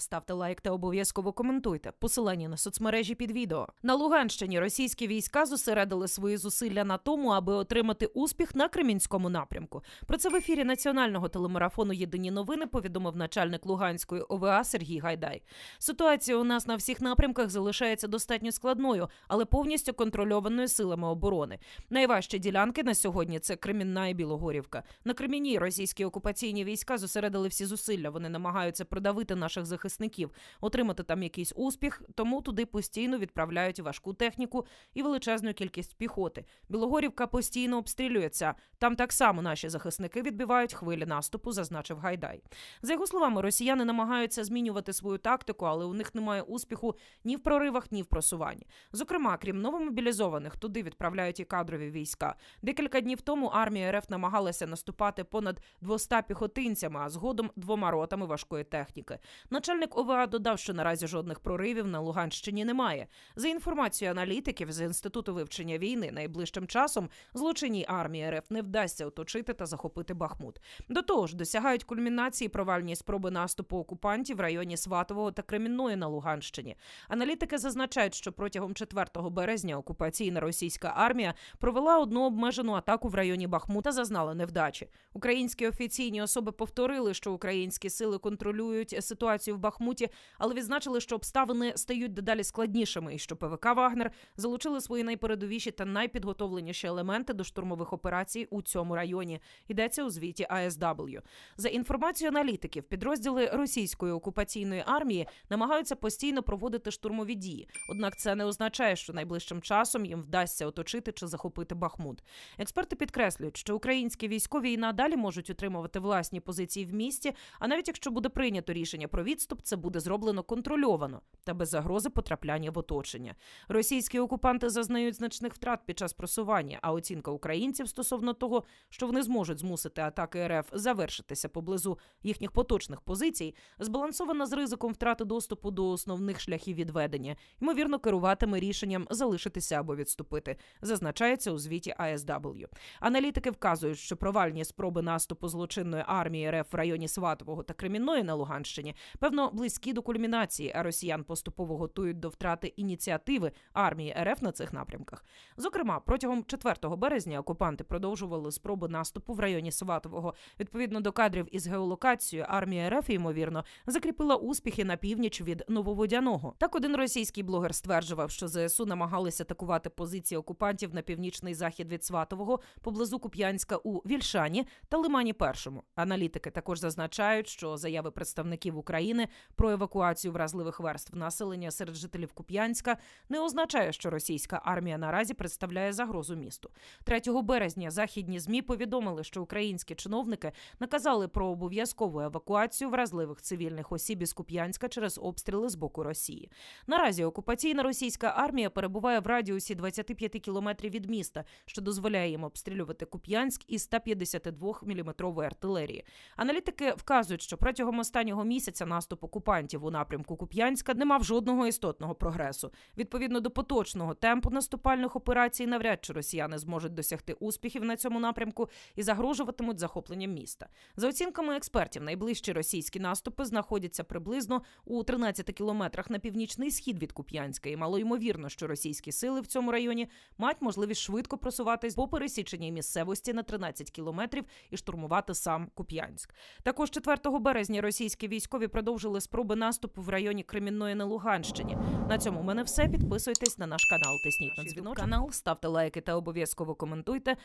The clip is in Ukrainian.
ставте лайк та обов'язково коментуйте. Посилання на соцмережі під відео. На Луганщині російські війська зосередили свої зусилля на тому, аби отримати успіх на Кремінському напрямку. Про це в ефірі національного телемарафону Єдині новини повідомив начальник Луганської ОВА Сергій Гайдай. Ситуація у нас на всіх напрямках залишається достатньо складною, але повністю контрольованою силами оборони. Найважчі ділянки на сьогодні це Кремінна і Білогорівка. На Креміні російські окупаційні війська зосередили всі зусилля. Вони намагаються продавити наших захисників, отримати там якийсь успіх, тому туди постійно відправляють важку техніку і величезну кількість піхоти. Білогорівка постійно обстрілюється. Там так само наші захисники відбивають хвилі наступу, зазначив Гайдай. За його словами, росіяни намагаються змінювати свою тактику, але у них немає успіху ні в проривах, ні в просуванні. Зокрема, крім новомобілізованих, туди відправляють і кадрові війська. Декілька днів тому армія РФ намагалася наступати понад 200 піхотинцями, а згодом двома ротами важкої техніки. Начальник ОВА додав, що наразі жодних проривів на Луганщині немає. За інформацією аналітиків з інституту вивчення війни, найближчим часом злочинній армії РФ не вдасться оточити та захопити Бахмут. До того ж, досягають кульмінації провальні спроби наступу окупантів в районі Сватового та Кремінної на Луганщині. Аналітики зазначають, що протягом 4 березня окупаційна російська армія провела одну обмежену атаку в районі Бахмута, зазнала невдачі. Українські офіційні особи повторили, що українські сили контролюють ситуацію в Бахмуті, але відзначили, що обставини стають дедалі складнішими, і що ПВК Вагнер залучили свої найпередовіші та найпідготовленіші елементи до штурмових операцій у цьому районі. Йдеться у звіті АСW. За інформацією аналітиків, підрозділи російської окупаційної армії намагаються постійно проводити штурмові дії. Однак це не означає, що найближчим часом їм вдасться оточити чи захопити Бахмут. Експерти підкреслюють, що українські військові і надалі можуть утримувати власні позиції в місті. А навіть якщо буде прийнято рішення про відступ, це буде зроблено контрольовано та без загрози потрапляння в оточення. Російські окупанти зазнають значних втрат під час просування. А оцінка українців стосовно того, що вони зможуть змусити атаки РФ завершитися поблизу їхніх поточних позицій, збалансована з ризиком втрати доступу до основних шляхів відведення. Ймовірно, керуватиме рішенням залишитися або відступити. Зазначається у звіті АСW. Аналітики вказують, що провальні спроби наступу злочинної армії РФ в районі Сватового та Кремінної на Луганщині певно близькі до кульмінації, а росіян поступово готують до втрати ініціативи армії РФ на цих напрямках. Зокрема, протягом 4 березня окупанти продовжували спроби наступу в районі Сватового. Відповідно до кадрів із геолокацією, армія РФ, ймовірно, закріпила успіхи на північ від Нововодяного. Так, один російський блогер стверджував, що ЗСУ намагалися атакувати позиції окупантів на північний захід від Сватового поблизу Куп'янська у Вільшані та Лимані Першому. Аналітики також зазначають, що заяви представників України про евакуацію вразливих верств населення серед жителів Куп'янська не означає, що російська армія наразі представляє загрозу місту. 3 березня західні змі повідомили, що українські чиновники наказали про обов'язкову евакуацію вразливих цивільних осіб із Куп'янська через обстріли з боку Росії. Наразі окупаційна російська армія перебуває в радіусі 25 кілометрів від міста, що дозволяє їм обстрілювати Куп'янськ із 152 мм артилерії. Аналітики вказують, що протягом останнього місяця наступ окупантів у напрямку Куп'янська не мав жодного істотного прогресу. Відповідно до поточного темпу наступальних операцій, навряд чи росіяни зможуть досягти успіхів на цьому напрямку і загрожуватимуть захопленням міста. За оцінками експертів, найближчі російські наступи знаходяться приблизно у 13 кілометрах на північний схід від Куп'янська, і мало ймовірно, що російські сили в цьому районі мають можливість швидко просуватись по пересіченій місцевості на 13 кілометрів і штурмувати сам Куп'янськ. Також 4 березня російські військові продовжили спроби наступу в районі Кремінної на Луганщині. На цьому в мене все. Підписуйтесь на наш канал, тисніть на дзвінок канал, ставте лайки та обов'язково коментуйте.